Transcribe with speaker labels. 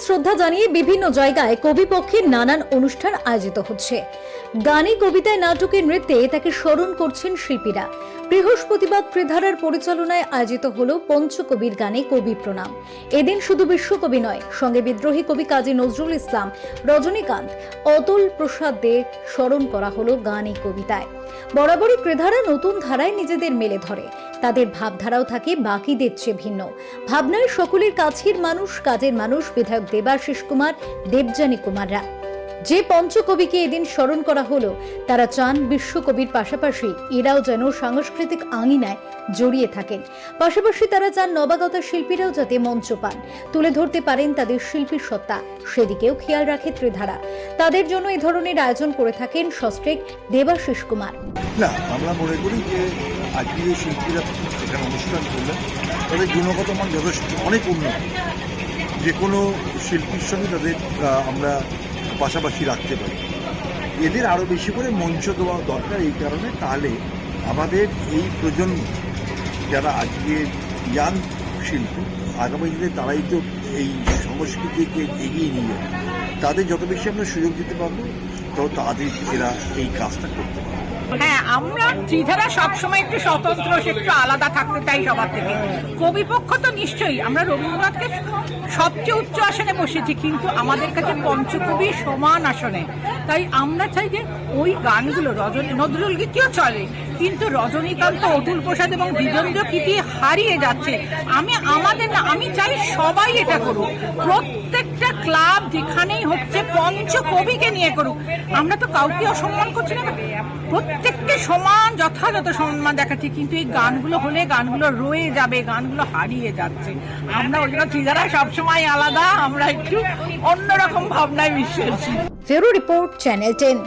Speaker 1: শ্রদ্ধা জানিয়ে বিভিন্ন জায়গায় কবিপক্ষের নানান অনুষ্ঠান আয়োজিত হচ্ছে। গানে, কবিতায় নাটকে নৃত্যে তাকে স্মরণ করছেন শিল্পীরা। বৃহস্পতিবার ত্রিধারার পরিচালনায় আয়োজিত হল পঞ্চকবির গানে কবি প্রণাম। এদিন শুধু বিশ্বকবি নয়, সঙ্গে বিদ্রোহী কবি কাজী নজরুল ইসলাম, রজনীকান্ত, অতুল প্রসাদ দে স্মরণ করা হলো গানে কবিতায়। বরাবরই ত্রিধারা নতুন ধারায় নিজেদের মেলে ধরে। তাদের ভাবধারাও থাকে, বাকিদের চেয়ে ভিন্ন। ভাবনায় সকলের কাছের মানুষ, কাজের মানুষ, বিধায়ক দেবাশিস কুমার, দেবযানী কুমাররা। যে পঞ্চকবিকে এদিন স্মরণ করা হলো, তারা চান বিশ্বকবির পাশাপাশি এরাও যেন সাংস্কৃতিক আঙিনায় জড়িয়ে থাকেন। পাশাপাশি তারা চান নবাগত শিল্পীরাও যাতে মঞ্চ পান। তুলে ধরতে পারেন তাদের শিল্পীর সত্তা, সেদিকেও খেয়াল রাখে ত্রিধারা। তাদের জন্য এই ধরনের আয়োজন করে থাকেন সস্ট্রেক দেবাশিস কুমার।
Speaker 2: না, আমরা মনে করি যে আজকে যে শিল্পীরা এখানে অনুষ্ঠান করলেন তাদের গুণগত মান যথেষ্ট, অনেক উন্নত। যে কোনো শিল্পীর সঙ্গে তাদের আমরা পাশাপাশি রাখতে পারি। এদের আরও বেশি করে মঞ্চ দেওয়া দরকার এই কারণে তাহলে আমাদের এই প্রজন্ম, যারা আজকে ইয়াং শিল্পী, আগামী দিনে তারাই তো এই সংস্কৃতিকে এগিয়ে নিয়ে যাবে। তাদের যত বেশি আমরা সুযোগ দিতে পারব তত তাদের এরা এই কাজটা করতে পারে।
Speaker 3: হ্যাঁ আমরা ত্রিধারা সবসময় একটু স্বতন্ত্র, সে একটু আলাদা থাকতে চাই সবার থেকে। কবিপক্ষ তো নিশ্চয়ই, আমরা রবীন্দ্রনাথকে সবচেয়ে উচ্চ আসনে বসেছি কিন্তু আমাদের কাছে পঞ্চকবি সমান আসনে। তাই আমরা চাই যে ওই গানগুলো, রজনী নজরুল গীতিও চলে কিন্তু রজনীকান্ত, অতুল প্রসাদ এবং দ্বিজেন্দ্র কীর্তি হারিয়ে যাচ্ছে। আমি আমাদের না, আমি চাই সবাই এটা করুক। প্রত্যেকটা ক্লাব যেখানেই হচ্ছে পঞ্চ কবিকে নিয়ে করুক। আমরা তো কাউকে অসম্মান করছি না। প্রত্যেককে সমান, যথাযথ সম্মান দেখাচ্ছি। কিন্তু এই গানগুলো হলে গানগুলো রয়ে যাবে, গানগুলো হারিয়ে যাচ্ছে। আমরা ওই জন্য ত্রিধারা সবসময় আলাদা, আমরা একটু অন্যরকম ভাবনায় বিশ্বাসী
Speaker 1: ফেরো রিপোর্ট চ্যানেল টেন